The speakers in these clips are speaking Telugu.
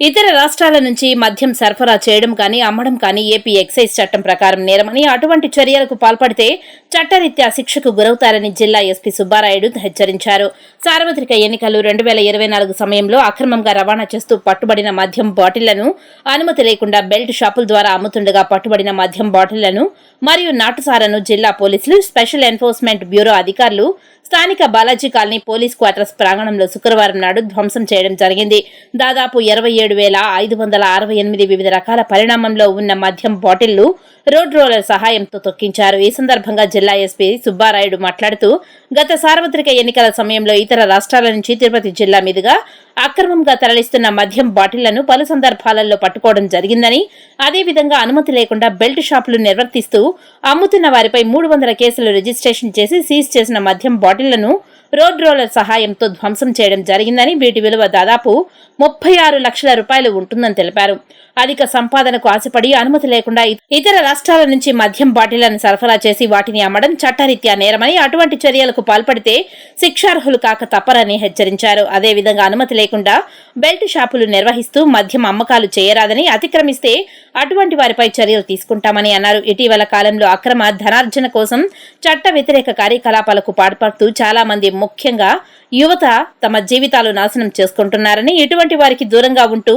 ఇతర రాష్ట్రాల నుంచి మద్యం సరఫరా చేయడం కానీ అమ్మడం కానీ ఏపీ ఎక్సైజ్ చట్టం ప్రకారం నేరమని అటువంటి చర్యలకు పాల్పడితే చట్టరీత్యా శిక్షకు గురవుతారని జిల్లా ఎస్పీ సుబ్బారాయుడు హెచ్చరించారు. సార్వత్రిక ఎన్నికలు రెండు వేల ఇరవై నాలుగు సమయంలో అక్రమంగా రవాణా చేస్తూ పట్టుబడిన మద్యం బాటిళ్ళను అనుమతి లేకుండా బెల్ట్ షాపుల ద్వారా అమ్ముతుండగా పట్టుబడిన మద్యం బాటిళ్ళను మరియు నాటుసారను జిల్లా పోలీసులు స్పెషల్ ఎన్ఫోర్స్మెంట్ బ్యూరో అధికారులు స్థానిక బాలాజీ కాలనీ పోలీస్ క్వార్టర్స్ ప్రాంగణంలో శుక్రవారం నాడు ధ్వంసం చేయడం జరిగింది. దాదాపు ఇరవై ఏడు వేల ఐదు వందల అరవై ఎనిమిది వివిధ రకాల పరిణామంలో ఉన్న మద్యం బాటిళ్ళు రోడ్ రోలర్ సహాయంతో తొక్కించారు. ఈ సందర్భంగా జిల్లా ఎస్పీ సుబ్బారాయుడు మాట్లాడుతూ గత సార్వత్రిక ఎన్నికల సమయంలో ఇతర రాష్ట్రాల నుంచి తిరుపతి జిల్లా మీదుగా అక్రమంగా తరలిస్తున్న మద్యం బాటిళ్ళను పలు సందర్భాలలో పట్టుకోవడం జరిగిందని అదేవిధంగా అనుమతి లేకుండా బెల్ట్ షాపులు నిర్వర్తిస్తూ అమ్ముతున్న వారిపై మూడు వందల కేసులు రిజిస్ట్రేషన్ చేసి సీజ్ చేసిన మద్యం బాటిల్ బాటిళ్ళను రోడ్ రోలర్ సహాయంతో ధ్వంసం చేయడం జరిగిందని వీటి విలువ దాదాపు ముప్పై ఆరు లక్షల రూపాయలు ఉంటుందని తెలిపారు. అధిక సంపాదనకు ఆశపడి అనుమతి లేకుండా ఇతర రాష్ట్రాల నుంచి మద్యం బాటిళ్ళను సరఫరా చేసి వాటిని అమ్మడం చట్టరీత్యా నేరమని అటువంటి చర్యలకు పాల్పడితే శిక్షార్హులు కాక తప్పరని హెచ్చరించారు. అదేవిధంగా అనుమతి లేకుండా బెల్ట్ షాపులు నిర్వహిస్తూ మద్యం అమ్మకాలు చేయరాదని అతిక్రమిస్తే అటువంటి వారిపై చర్యలు తీసుకుంటామని అన్నారు. ఇటీవల కాలంలో అక్రమ ధనార్జన కోసం చట్ట వ్యతిరేక కార్యకలాపాలకు పాల్పడుతూ చాలా మంది ముఖ్యంగా యువత తమ జీవితాలు నాశనం చేసుకుంటున్నారని ఇటువంటి వారికి దూరంగా ఉంటూ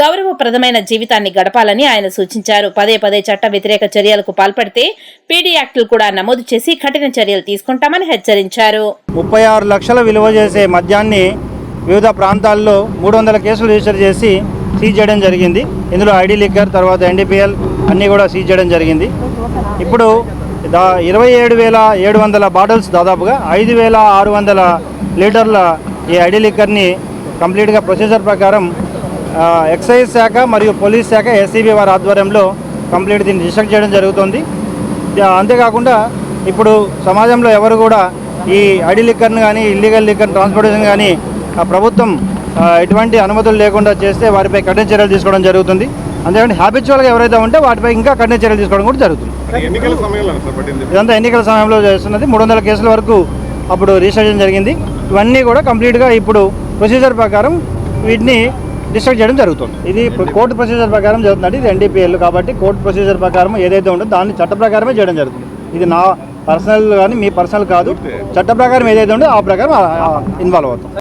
గౌరవప్రదమైన జీవితాన్ని గడపాలని ఆయన సూచించారు. పదే పదే చట్ట వ్యతిరేక చర్యలకు పాల్పడితే పీడీ యాక్టులు కూడా నమోదు చేసి కఠిన చర్యలు తీసుకుంటామని హెచ్చరించారు. ముప్పై ఆరు లక్షల విలువ చేసే మద్యాన్ని వివిధ ప్రాంతాల్లో మూడు వందల కేసులు రిజిస్టర్ చేసి సీజ్ చేయడం జరిగింది. ఇందులో ఐడి లిక్కర్ తర్వాత ఎన్డీపీఎల్ అన్నీ కూడా సీజ్ చేయడం జరిగింది. ఇప్పుడు దా ఇరవై ఏడు వేల ఏడు వందల బాటిల్స్ దాదాపుగా ఐదు వేల ఆరు వందల లీటర్ల ఈ ఐడి లిక్కర్ని కంప్లీట్గా ప్రొసీజర్ ప్రకారం ఎక్సైజ్ శాఖ మరియు పోలీస్ శాఖ ఎస్సీబీ వారి ఆధ్వర్యంలో కంప్లీట్ దీన్ని రిస్ట్రిక్ట్ చేయడం జరుగుతుంది. అంతేకాకుండా ఇప్పుడు సమాజంలో ఎవరు కూడా ఈ ఐడి లిక్కర్ని కానీ ఇల్లీగల్ లిక్కర్ ట్రాన్స్పోర్టేషన్ కానీ ప్రభుత్వం ఎటువంటి అనుమతులు లేకుండా చేస్తే వారిపై కఠిన చర్యలు తీసుకోవడం జరుగుతుంది. అంతేకాకుండా హ్యాబిచువల్గా ఎవరైతే ఉంటే వాటిపై ఇంకా కఠిన చర్యలు తీసుకోవడం కూడా జరుగుతుంది. ఇదంతా ఎన్నికల సమయంలో చేస్తున్నది. మూడు వందల కేసుల వరకు అప్పుడు రిజిస్టర్ చేయడం జరిగింది. ఇవన్నీ కూడా కంప్లీట్గా ఇప్పుడు ప్రొసీజర్ ప్రకారం వీటిని డిస్ట్రక్ట్ చేయడం జరుగుతుంది. ఇది కోర్టు ప్రొసీజర్ ప్రకారం జరుగుతుంది ఇది ఎన్డీపీఎల్ కాబట్టి కోర్టు ప్రొసీజర్ ప్రకారం ఏదైతే ఉంటుందో దాన్ని చట్ట ప్రకారమే చేయడం జరుగుతుంది. ఇది నా పర్సనల్ కానీ మీ పర్సనల్ కాదు. చట్ట ప్రకారం ఏదైతే ఉందో ఆ ప్రకారం ఇన్వాల్వ్ అవుతాం.